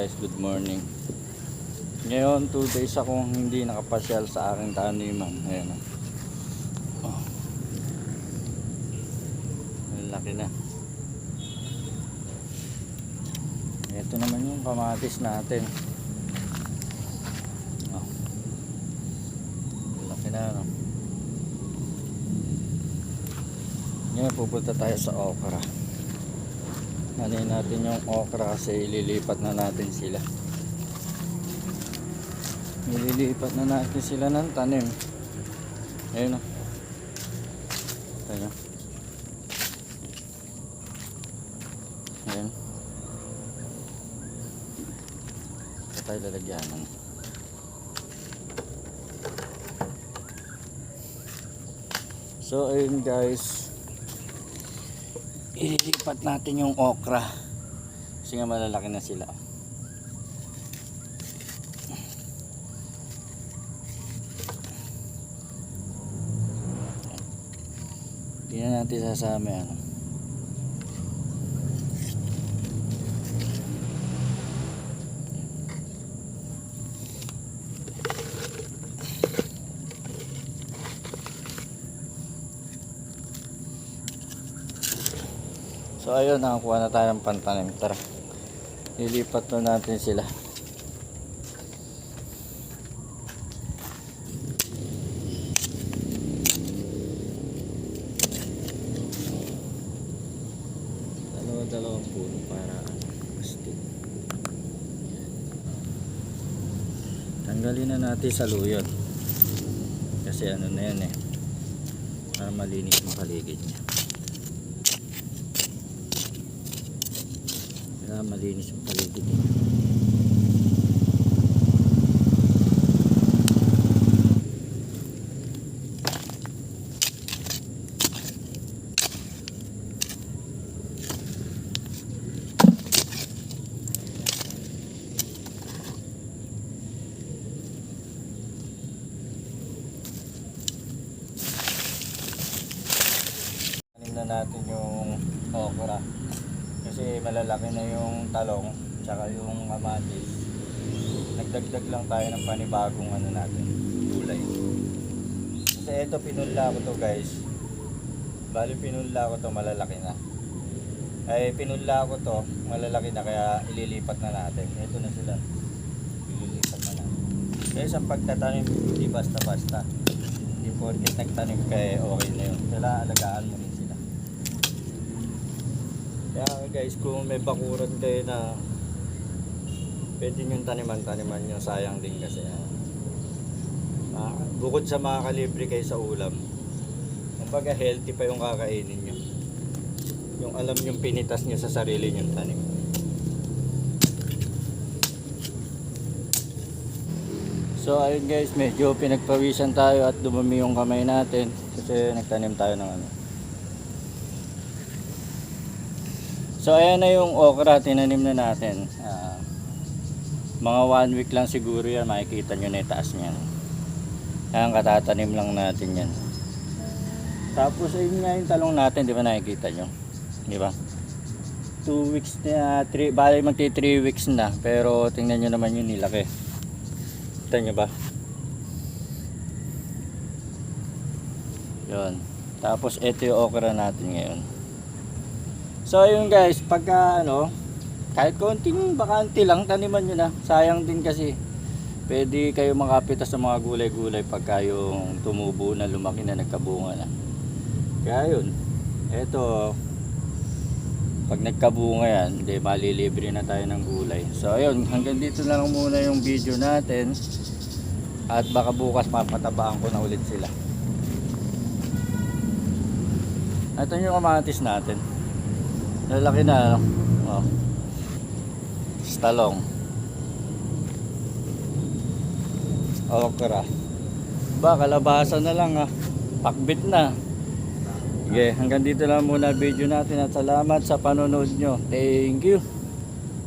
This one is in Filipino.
guys, good morning. Ngayon, 2 days akong hindi nakapasyal sa aking taniman. Ayan. Oh. Ang laki na. Ito naman yung kamatis natin. Oh. Laki na, no? Ngayon, pupunta tayo sa okra. Hanin natin yung okra kasi ililipat na natin sila. Ililipat na natin sila ng tanim. Ayun o. Tayo. Ayun. Ito tayo lalagyanan. So ayun guys ililipat natin yung okra. Kasi nga malalaki na sila. Hindi na natin sasama ano So ayun, nakakuha na tayo ng pantanim. Tara. Lilipat na natin sila. Dalawa-dalawang puno para plastic. Tanggalin na natin sa luyot. Kasi ano na yan eh. Para malinis makaligid niya. Kaya malinis yung paligid niya. Tanim na natin yung okra. Kasi malalaki na yung talong tsaka yung kamatis. Nagdagdag lang tayo ng panibagong ano natin, gulay. Kasi ito pinunla ko to guys. Bali pinunla ko to malalaki na. Ay pinunla ko to malalaki na kaya ililipat na natin. Ito na sila. Ililipat na natin. Kaya sa pagtatanim hindi basta-basta. Hindi porket nagtanim ka eh okay na yun. Kailangan alagaan mo rin guys, kung may bakuran kayo na pwede nyo taniman-taniman nyo, sayang din kasi. Ah, bukod sa makakalibre kayo sa ulam, kumbaga healthy pa yung kakainin nyo. Yung alam yung pinitas nyo sa sarili nyo tanim. So ayun guys, medyo pinagpawisan tayo at dumami yung kamay natin kasi nagtanim tayo ng ano. So ayan na yung okra, tinanim na natin. Ah, mga one week lang siguro yan, makikita nyo na yung taas niyan. Katatanim lang natin yan. Tapos ayun nga yung talong natin, di ba nakikita nyo? Di ba? 2 weeks na, 3, bali magti 3 weeks na. Pero tingnan nyo naman yung nilaki. Kita nyo ba? Yun. Tapos ito yung okra natin ngayon. So ayun guys, pagka ano, kahit konting bakante lang, taniman nyo na. Sayang din kasi. Pwede kayo makapita sa mga gulay-gulay pagka yung tumubo na, lumaki na, nagkabunga na. Kaya yun. Ito, pag nagkabunga yan, hindi, malilibre na tayo ng gulay. So ayun, hanggang dito na lang muna yung video natin. At baka bukas mapatabaan ko na ulit sila. Ito yung kamatis natin. Lalaki na, ano? Oh. Stalong. Okra. Ba, kalabasa na lang ah. Pakbit na. Sige, hanggang dito lang muna video natin at salamat sa panonood nyo. Thank you.